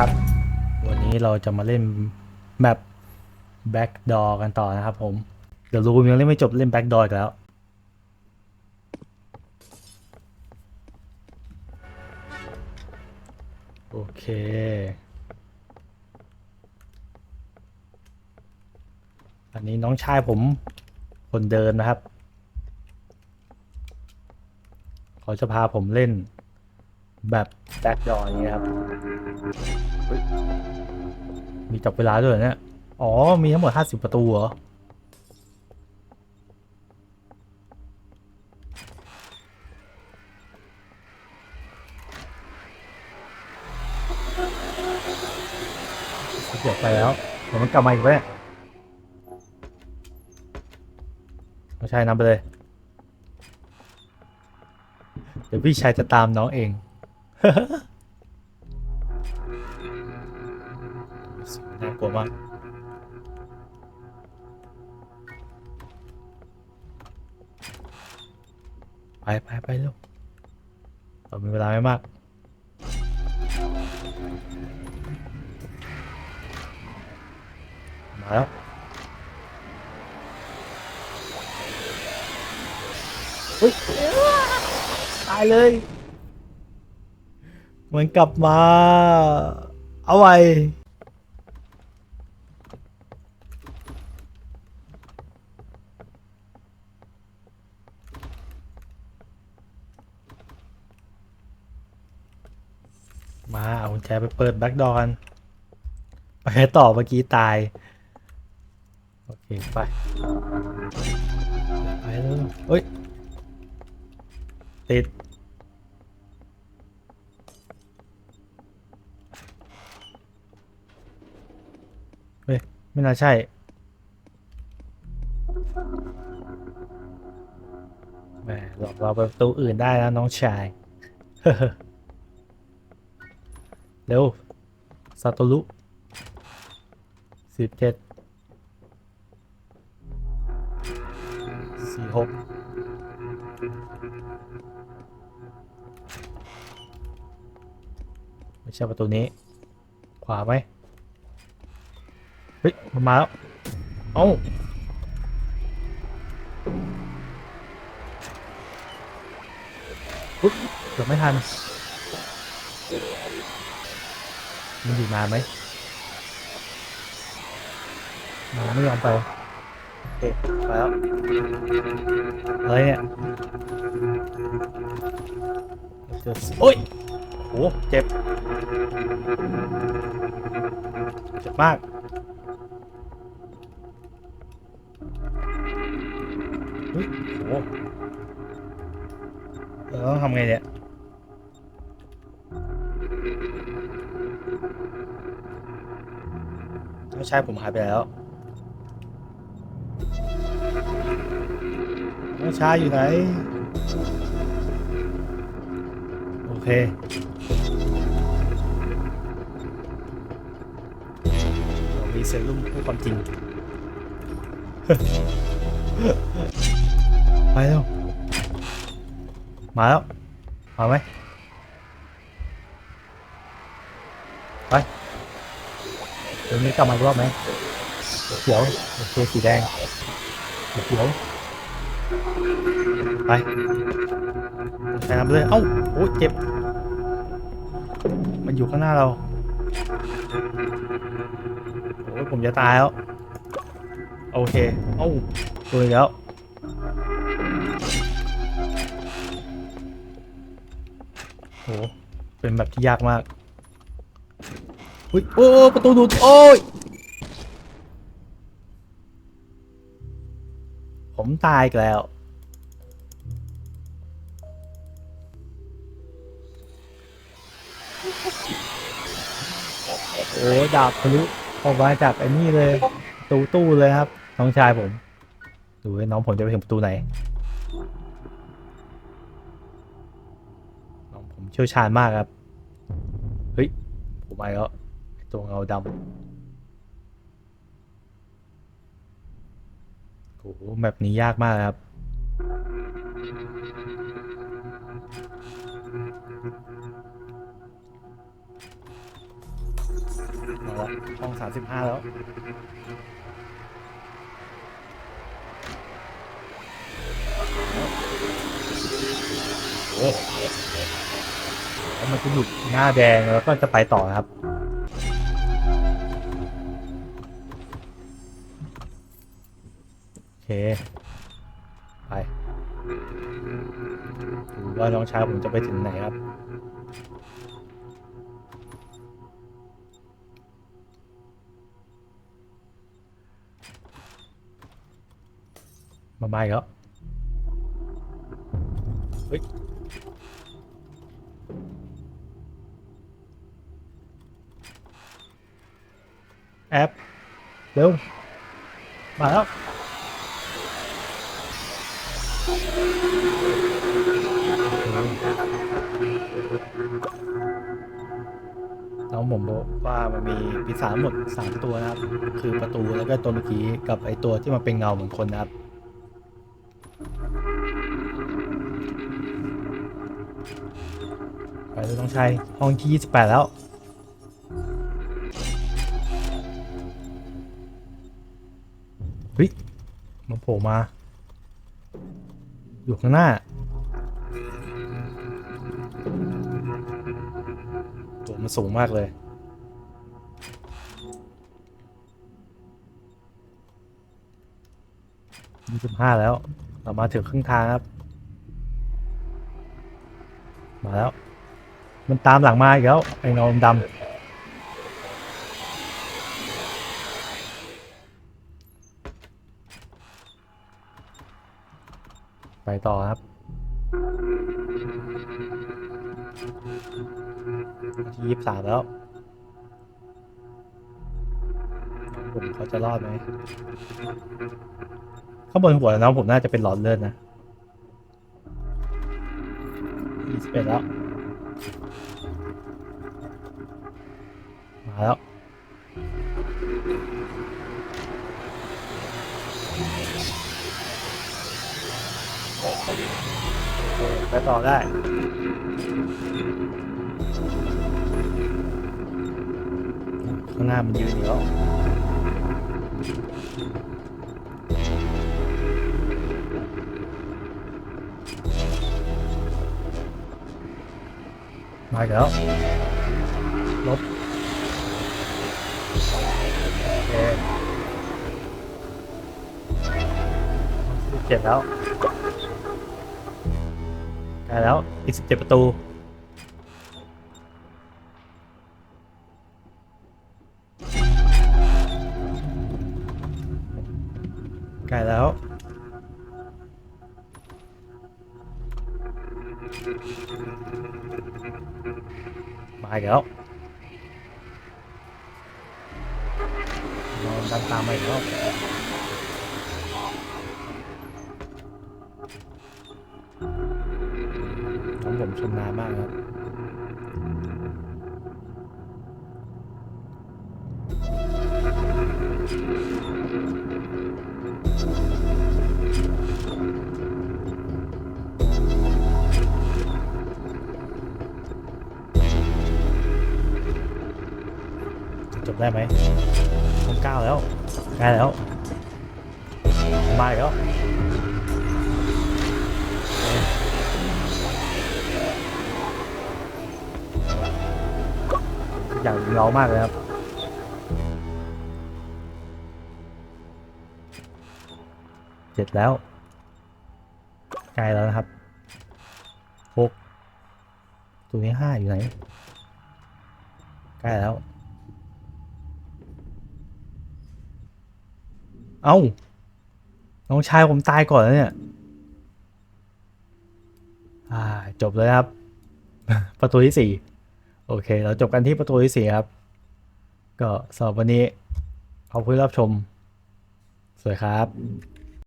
ครับ วันนี้เราจะมาเล่นแมป Backdoor กันต่อนะครับผม เดี๋ยวรูมยังเล่นไม่จบเล่น Backdoor อีกแล้ว โอเคอันนี้น้องชายผมคนเดิมนะครับ เขาจะพาผมเล่นแบบแบ็กดอร์อย่างเงี้ครับ มีจับเวลาด้วยเนี่ย อ๋อ มีทั้งหมด50ประตูเหรอ เกือบไปแล้ว เดี๋ยวมันกลับมาอีกไหมเนี่ยไม่ใช่นำไปเลย เดี๋ยวพี่ชายจะตามน้องเอง น่ากลัวมากไปไปไปเร็วเรามีเวลาไม่มาก มาแล้วเฮ้ยตายเลย มันกลับมา เอาไว้ มาเอากุญแจไปเปิดแบ็กดอร์กันไปต่อเมื่อกี้ตาย โอเค ไป ไปแล้วเฮ้ย ติด เฮ้ย ไม่น่าใช่แหมหลอกเราไปประตูอื่นได้แล้วน้องชาย เร็วซาโตรุสิบเจ็ดสี่หกไม่ใช่ประตูนี้ ขวาไหมเฮ้ย มันมาแล้ว เอ้าปุ๊บเกือบไม่ทัน มันอยู่นานไหมมันไม่ยอมไปโอเคไปแล้วอะไรเนี่ยเจอโอ้ยโหเจ็บ เจ็บมากเฮ้ยโหเราต้องทำไงเนี่ย ไม่ใช่ผมหายไปแล้วน้องชายอยู่ไหน โอเคเรามีเซรุ่มพูดความจริง ไปแล้ว มาแล้ว มาไหมไป เดี๋ยวนี้กลับมาอีกรอบไหมเขียวโอเคสีแดงเขียวไปใช้น้ำเลย เอ้าโอ้ยเจ็บ มันอยู่ข้างหน้าเราโอ้ยผมจะตายแล้ว โอเค เอ้าตัวแล้วโหเป็นแบบที่ยากมาก อุ้ยโอ้ประตูดูดโอ้ยผมตายกแล้ว โอ้ดาบทะลุออกมาจากไอ้นี่เลยตู้ตู้เลยครับ น้องชายผม ดูไอ้น้องผมจะไปถึงประตูไหน น้องผมเชี่ยวชาญมากครับ เฮ้ย ผมไปแล้ว ตัวเงาดำโอ้โหแบบนี้ยากมากครับมาละห้องสามสิบห้าแล้วโอ้แล้วมันจะหยุดหน้าแดงแล้วก็จะไปต่อครับ ไปดูว่าน้องชายผมจะไปถึงไหนครับมาไม่แล้วเฮ้ยแอปเร็วมาแล้ว น้องผมบอกว่ามันมีปีศาจทั้งหมดสามตัวนะครับ คือประตูแล้วก็ตัวเมื่อกี้กับไอตัวที่มันเป็นเงาเหมือนคนนะครับไปเลยต้องใช้ห้องที่ 28 แล้ว เฮ้ยมันโผล่มา อยู่ข้างหน้า ตัวมันสูงมากเลยยี่สิบห้าแล้ว เรามาถึงครึ่งทางครับ มาแล้ว มันตามหลังมาอีกแล้ว ไอ้เงาดำ ไปต่อครับที่ยี่สิบสามแล้วผมเขาจะรอดไหมข้างบนหัวน้องผมน่าจะเป็นหลอดเลือดนะยี่สิบเอ็ดแล้ว มาแล้ว ไปต่อได้ ข้างหน้ามันยืนอยู่แล้วมาแล้วลบเจ็ดแล้ว ใกล้แล้ว อีกสิบเจ็ดประตู ใกล้แล้ว มาอีกแล้วนอนตามตามมาอีกแล้ว น้องผมชำนาญมากครับจบได้ไหมห้องเก้าแล้วใกล้แล้วมาแล้ว อย่างเงามากเลยครับเจ็ดแล้วใกล้แล้วนะครับหกตัวนี้ห้าอยู่ไหนใกล้แล้ว เอ้าน้องชายผมตายก่อนแล้วเนี่ยอ่าจบเลยครับ ประตูที่สี่ โอเค เราจบกันที่ประตูที่สี่ครับ ก็สำหรับวันนี้ขอบคุณรับชม สวัสดีครับ